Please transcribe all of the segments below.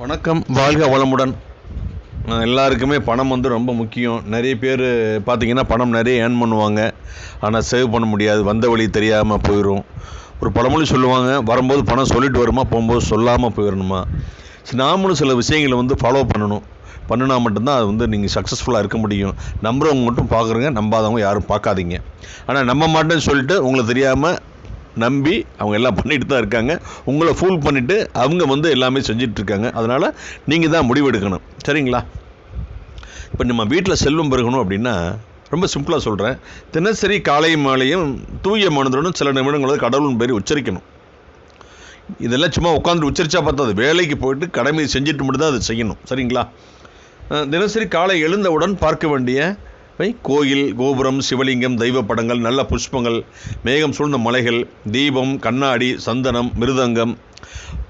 வணக்கம். வாழ்க வளமுடன். எல்லாருக்குமே பணம் வந்து ரொம்ப முக்கியம். நிறைய பேர் பார்த்தீங்கன்னா பணம் நிறைய ஏர்ன் பண்ணுவாங்க. ஆனால் சேவ் பண்ண முடியாது. வந்த வழி தெரியாமல் போயிடும் ஒரு பழமொழி சொல்லுவாங்க வரும்போது பணம் சொல்லிட்டு வருமா போகும்போது சொல்லாமல் போயிடணுமா சரி, நாமளும் சில விஷயங்களை வந்து ஃபாலோ பண்ணணும். பண்ணினா மட்டும்தான் அது வந்து நீங்கள் சக்ஸஸ்ஃபுல்லாக இருக்க முடியும். நம்புறவங்க மட்டும் பார்க்குறங்க நம்பாதவங்க யாரும் பார்க்காதீங்க. ஆனால் நம்ப மாட்டேன்னு சொல்லிட்டு உங்களுக்கு தெரியாமல் நம்பி அவங்க எல்லாம் பண்ணிட்டு தான் இருக்காங்க. உங்களை ஃபூல் பண்ணிவிட்டு அவங்க வந்து எல்லாமே செஞ்சுட்டு இருக்காங்க அதனால் நீங்கள் தான் முடிவெடுக்கணும். சரிங்களா? இப்போ நம்ம வீட்டில் செல்வம் பெருகணும் அப்படின்னா ரொம்ப சிம்பிளாக சொல்கிறேன் தினசரி காலை மாலையும் தூய மனதுடன் சில நிமிடங்கள் கடவுளின் பேர் உச்சரிக்கணும். இதெல்லாம் சும்மா உட்காந்து உச்சரிச்சா பார்த்தாது வேலைக்கு போயிட்டு கடமையை செஞ்சுட்டு மட்டும் தான் அதை செய்யணும். சரிங்களா? தினசரி காலை எழுந்தவுடன் பார்க்க வேண்டிய கோயில் கோபுரம் சிவலிங்கம் தெய்வ படங்கள் நல்ல புஷ்பங்கள் மேகம் சூழ்ந்த மலைகள் தீபம் கண்ணாடி சந்தனம் மிருதங்கம்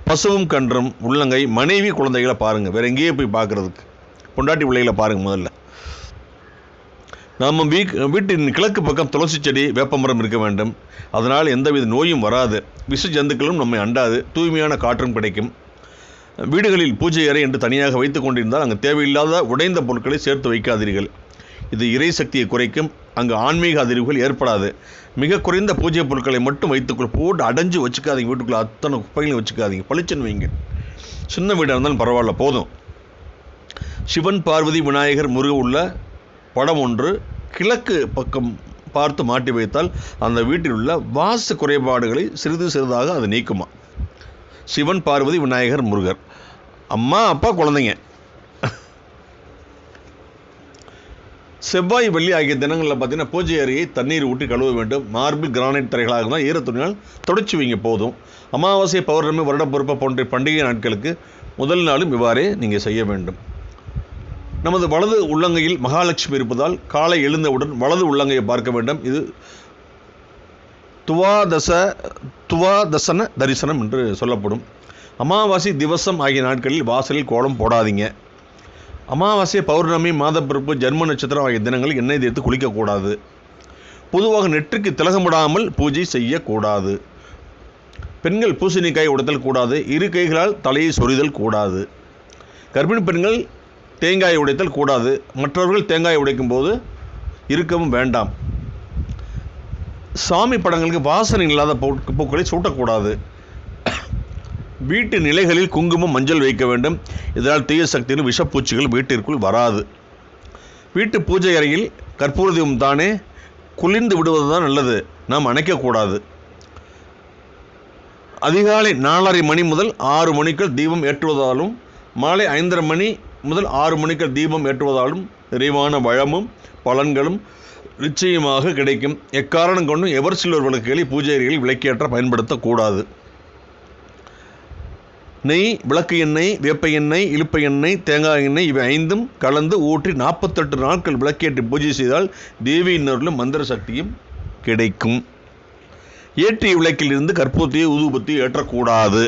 பசுவும் கன்றும் உள்ளங்கை மனைவி குழந்தைகளை பாருங்கள் வேறு எங்கேயே போய் பார்க்குறதுக்கு. பொண்டாட்டி பிள்ளைகளை பாருங்கள் முதல்ல. நாம் வீக் வீட்டின் கிழக்கு பக்கம் துளசி செடி வேப்பமரம் இருக்க வேண்டும். அதனால் எந்தவித நோயும் வராது. விஷ ஜந்துக்களும் நம்மை அண்டாது. தூய்மையான காற்றும் கிடைக்கும். வீடுகளில் பூஜை அறை என்று தனியாக வைத்துக் கொண்டிருந்தால் அங்கே தேவையில்லாத உடைந்த பொருட்களை சேர்த்து வைக்காதீர்கள். இது இறை சக்தியை குறைக்கும். அங்கு ஆன்மீக அதிர்வுகள் ஏற்படாது. மிக குறைந்த பூஜை பொருட்களை மட்டும் வைத்துக்குள். போட்டு அடைஞ்சு வச்சுக்காதீங்க. வீட்டுக்குள்ளே அத்தனை குப்பைகளையும் வச்சுக்காதீங்க. பளிச்சுன்னு வைங்க. சின்ன வீடாக இருந்தாலும் பரவாயில்ல. போதும். சிவன் பார்வதி விநாயகர் முருக உள்ள படம் ஒன்று கிழக்கு பக்கம் பார்த்து மாட்டி வைத்தால் அந்த வீட்டில் உள்ள வாசு குறைபாடுகளை சிறிது சிறிதாக அது நீக்குமா? சிவன் பார்வதி விநாயகர் முருகர். அம்மா அப்பா குழந்தைங்க. செவ்வாய் வெள்ளி ஆகிய தினங்களில் பார்த்தீங்கன்னா பூஜை அறையை தண்ணீர் ஊற்றி கழுவ வேண்டும். மார்பிள் கிரானைட் தரைகளாக இருந்தால் ஈரத்துணியால் தொடச்சி வைங்க போதும். அமாவாசை பௌர்ணமி வருடப்பொறுப்பை போன்ற பண்டிகை நாட்களுக்கு முதல் நாளும் இவ்வாறே நீங்கள் செய்ய வேண்டும். நமது வலது உள்ளங்கையில் மகாலட்சுமி இருப்பதால் காலை எழுந்தவுடன் வலது உள்ளங்கையை பார்க்க வேண்டும். இது துவாதச துவாதசன தரிசனம் என்று சொல்லப்படும். அமாவாசை திவசம் ஆகிய நாட்களில் வாசலில் கோலம் போடாதீங்க. அமாவாசை பௌர்ணமி மாதப்பிறப்பு ஜென்ம நட்சத்திரம் ஆகிய தினங்களில் எண்ணெய் தேய்த்து குளிக்கக்கூடாது. பொதுவாக நெற்றுக்கு திலகமிடாமல் பூஜை செய்யக்கூடாது. பெண்கள் பூசணிக்காய் உடைத்தல் கூடாது. இரு கைகளால் தலையை சொரிதல் கூடாது. கர்ப்பிணி பெண்கள் தேங்காய் உடைத்தல் கூடாது. மற்றவர்கள் தேங்காய் உடைக்கும் போது இருக்கவும் வேண்டாம். சாமி படங்களுக்கு வாசனை இல்லாத பூக்களை சூட்டக்கூடாது. வீட்டு நிலைகளில் குங்குமம் மஞ்சள் வைக்க வேண்டும். இதனால் தீய சக்தியின் விஷப்பூச்சிகள் வீட்டிற்குள் வராது. வீட்டு பூஜை அறையில் கற்பூர தீபம் தானே குளிர்ந்து விடுவது தான் நல்லது. நாம் அணைக்கக்கூடாது அதிகாலை நாலரை மணி முதல் ஆறு மணிக்குள் தீபம் ஏற்றுவதாலும் மாலை ஐந்தரை மணி முதல் ஆறு மணிக்குள் தீபம் ஏற்றுவதாலும் நிறைவான வளமும் பலன்களும் நிச்சயமாக கிடைக்கும். எக்காரணம் கொண்டும் எவர் சில்வர் விளக்குகளை பூஜை அறைகளில் விளக்கேற்ற பயன்படுத்தக்கூடாது. நெய் விளக்கு எண்ணெய் வேப்ப எண்ணெய் இழுப்ப எண்ணெய் தேங்காய் எண்ணெய் இவை ஐந்தும் கலந்து ஊற்றி நாற்பத்தெட்டு நாட்கள் விளக்கேற்றி பூஜை செய்தால் தேவியின் அருளும் மந்திர சக்தியும் கிடைக்கும். ஏற்றிய விளக்கிலிருந்து கற்பூரத்தையே ஊதுபத்தியோ ஏற்றக்கூடாது.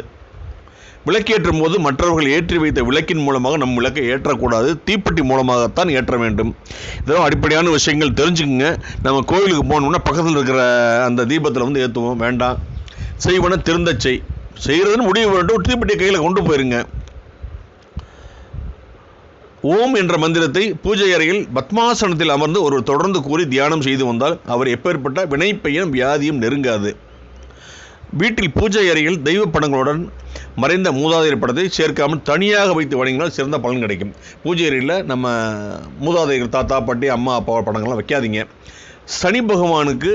விளக்கேற்றும் போது மற்றவர்கள் ஏற்றி வைத்த விளக்கின் மூலமாக நம் விளக்கை ஏற்றக்கூடாது. தீப்பெட்டி மூலமாகத்தான் ஏற்ற வேண்டும். இதெல்லாம் அடிப்படையான விஷயங்கள் தெரிஞ்சுக்குங்க. நம்ம கோயிலுக்கு போகணும்னா பக்கத்தில் இருக்கிற அந்த தீபத்தில் வந்து ஏற்றுவோம் வேண்டாம். செய்வன திருந்தச்செய் செய்கிறதுன்னு முடிவு வேண்டும் தீப்பெட்டி கையில் கொண்டு போயிருங்க. ஓம் என்ற மந்திரத்தை பூஜை அறையில் பத்மாசனத்தில் அமர்ந்து ஒரு தொடர்ந்து கூறி தியானம் செய்து வந்தால் அவர் எப்பேற்பட்ட வினைப்பையும் வியாதியும் நெருங்காது. வீட்டில் பூஜை அறையில் தெய்வ படங்களுடன் மறைந்த மூதாதையர் படத்தை சேர்க்காமல் தனியாக வைத்து வணங்கினால் சிறந்த பலன் கிடைக்கும். பூஜை அறையில் நம்ம மூதாதையர் தாத்தா பாட்டி அம்மா அப்பா படங்கள்லாம் வைக்காதீங்க. சனி பகவானுக்கு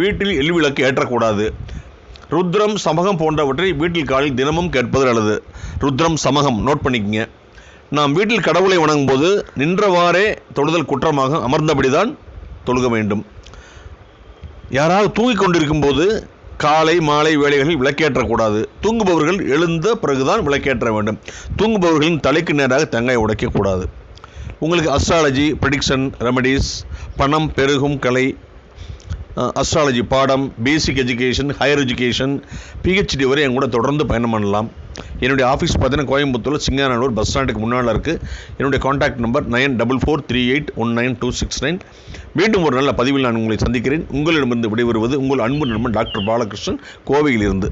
வீட்டில் எள் விளக்கு ஏற்றக்கூடாது. ருத்ரம் சமகம் போன்றவற்றை வீட்டில் காலில் தினமும் கேட்பது நல்லது. ருத்ரம் சமகம் நோட் பண்ணிக்கங்க. நாம் வீட்டில் கடவுளை வணங்கும் போது நின்றவாறே தொழுதல் குற்றமாக அமர்ந்தபடிதான் தொழுக வேண்டும். யாராவது தூங்கிக் கொண்டிருக்கும் போது காலை மாலை வேலைகளில் விளக்கேற்றக்கூடாது. தூங்குபவர்கள் எழுந்த பிறகுதான் விளக்கேற்ற வேண்டும். தூங்குபவர்களின் தலைக்கு நேராக தேங்காய் உடைக்கக்கூடாது. உங்களுக்கு அஸ்ட்ராலஜி ப்ரிடிக்ஷன் ரெமடிஸ் பணம் பெருகும் கலை அஸ்ட்ராலஜி பாடம் basic education higher education PhD வரை என் கூட தொடர்ந்து பயணம் பண்ணலாம். என்னுடைய ஆஃபீஸ் பார்த்தீங்கன்னா கோயம்புத்தூர் சிங்கானூர் பஸ் ஸ்டாண்டுக்கு முன்னால் இருக்குது என்னுடைய contact number nine double four three eight one nine two six nine மீண்டும் ஒரு நல்ல பதிவில் நான் உங்களை சந்திக்கிறேன். உங்களிடமிருந்து விடைபெறுவது உங்கள் அன்பு நண்பன் டாக்டர் பாலகிருஷ்ணன் கோவையிலிருந்து.